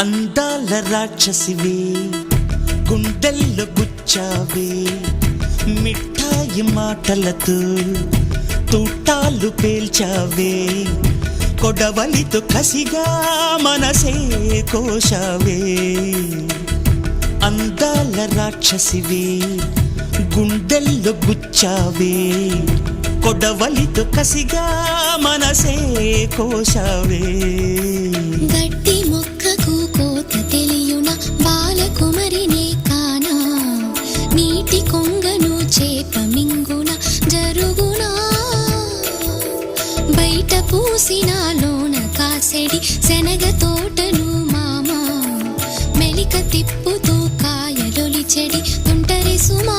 అందాల రాక్షసివి గుండెల్లో గుచ్చావి మిఠాయి మాటలతో తూటాలు పేల్చావే కొడవలితో కసిగా మనసే కోశావే. అందాల రాక్షసివి గుండెల్లో గుచ్చావే కొడవలితో కసిగా మనసే కోశావే. నీటి కొంగను చేప మింగున జరుగునా? బయట పూసిన లోన కాసెడి శనగ తోటను మామ? మెలిక తిప్పుతూ కాయలొలి చెడి తుంటరి సుమా